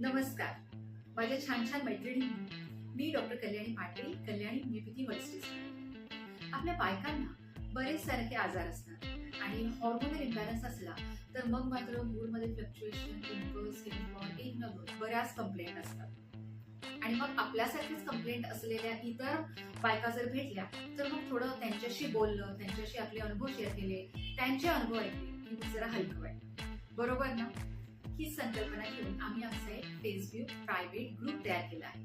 नमस्कार. माझ्या छान छान मैत्रिणी मी doctor Kalyani Patil Kalyani homeopathy world आपल्या बायकांना बरेच सारखे आजार असतात आणि हॉर्मोनल इम्बॅलन्स असला तर मग मात्र मूडमध्ये फ्लक्च्युएशन पिंपल्स एक बऱ्याच कंप्लेंट असतात. आणि मग आपल्यासारखीच कंप्लेंट असलेल्या इतर बायका जर भेटल्या तर मग थोडं त्यांच्याशी बोललं त्यांच्याशी आपले अनुभव शेअर केले त्यांचे अनुभव ऐकले की जरा हलकं वाटलं बरोबर ना? ही संकल्पना घेऊन आम्ही आमचा एक फेसबुक प्रायव्हेट ग्रुप तयार केला आहे.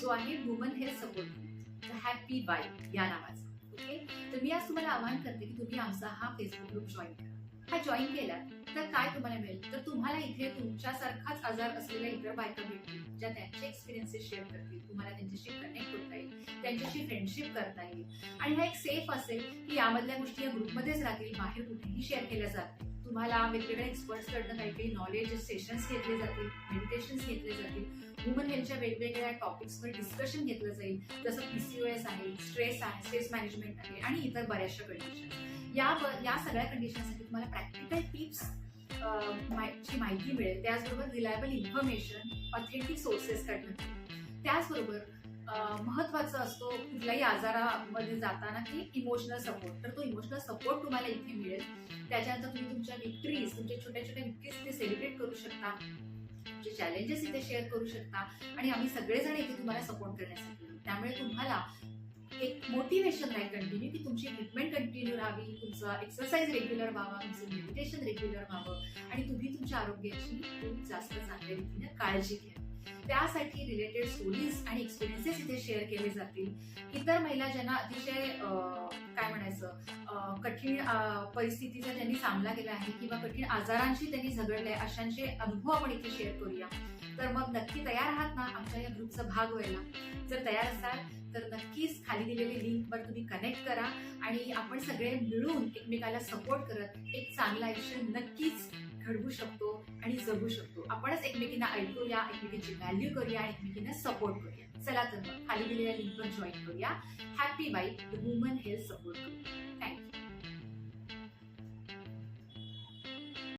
जो आहे woman health support group happy wife या नावाचा. ओके तर मी आज तुम्हाला आवाहन करते की तुम्ही आमचा हा फेसबुक ग्रुप जॉईन करा. हा जॉईन केला तर काय तुम्हाला मिळेल? तर तुम्हाला इथे तुमच्यासारखाच आजार असलेल्या इतर बायका भेटतील ज्या त्यांचे एक्सपिरियन्सेस शेअर करतील. तुम्हाला त्यांच्याशी कनेक्ट होता येईल त्यांच्याशी फ्रेंडशिप करता येईल. आणि हा एक सेफ असेल की यामधल्या गोष्टी या ग्रुपमध्येच राहतील बाहेर कुठेही शेअर केल्या जातील तुम्हाला वेगवेगळ्या एक्सपर्ट्सकडनं काही काही नॉलेज सेशन्स घेतले जातील मेडिटेशन्स घेतले जातील. वुमन हेल्थच्या वेगवेगळ्या टॉपिक्सवर डिस्कशन घेतलं जाईल. जसं पीसीओएस आहे स्ट्रेस आहे स्ट्रेस मॅनेजमेंट आहे आणि इतर बऱ्याचशा कंडिशन या या सगळ्या कंडिशनसाठी तुम्हाला प्रॅक्टिकल टिप्स ची माहिती मिळेल. त्याचबरोबर रिलायबल इन्फॉर्मेशन ऑथेंटिक सोर्सेसकडनं त्याचबरोबर महत्त्वाचा असतो कुठल्याही आजारामध्ये जाताना की इमोशनल सपोर्ट तर तो इमोशनल सपोर्ट तुम्हाला इथे मिळेल. त्याच्यानंतर तुम्ही तुमच्या विक्ट्रीज तुमच्या छोट्या छोट्या विक्ट्रीज ते सेलिब्रेट करू शकता. तुमचे चॅलेंजेस इथे शेअर करू शकता. आणि आम्ही सगळेजण इथे तुम्हाला सपोर्ट करण्यासाठी त्यामुळे तुम्हाला एक मोटिवेशन राहील कंटिन्यू की तुमची ट्रीटमेंट कंटिन्यू राहावी तुमचं एक्सरसाइज रेग्युलर व्हावा तुमचं मेडिटेशन रेग्युलर व्हावं. आणि तुम्ही तुमच्या आरोग्याची खूप जास्त चांगल्या रीतीने काळजी घ्या. त्यासाठी रिलेटेड स्टोरीज आणि एक्सपिरियन्सेस इथे शेअर केले जातील. इतर महिला ज्यांना अतिशय काय म्हणायचं कठीण परिस्थितीचा ज्यांनी सामना केला आहे किंवा कठीण आजारांशी त्यांनी झगडले अशांचे अनुभव आपण इथे शेअर करूया. तर मग नक्की तयार आहात ना आमच्या या ग्रुपचा भाग व्हायला? जर तयार असाल तर नक्कीच खाली दिलेली लिंकवर तुम्ही कनेक्ट करा आणि आपण सगळे मिळून एकमेकाला सपोर्ट करत एक चांगलं आयुष्य नक्कीच घडवू शकतो. आणि जगू शकतो. आपणच एकमेकींना ऐकूया एकमेकींची व्हॅल्यू करूया आणि एकमेकींना सपोर्ट करूया. चला तर खाली दिलेल्या लिंकवर जॉईन करूया. Happy bike woman health support करूया. Thank you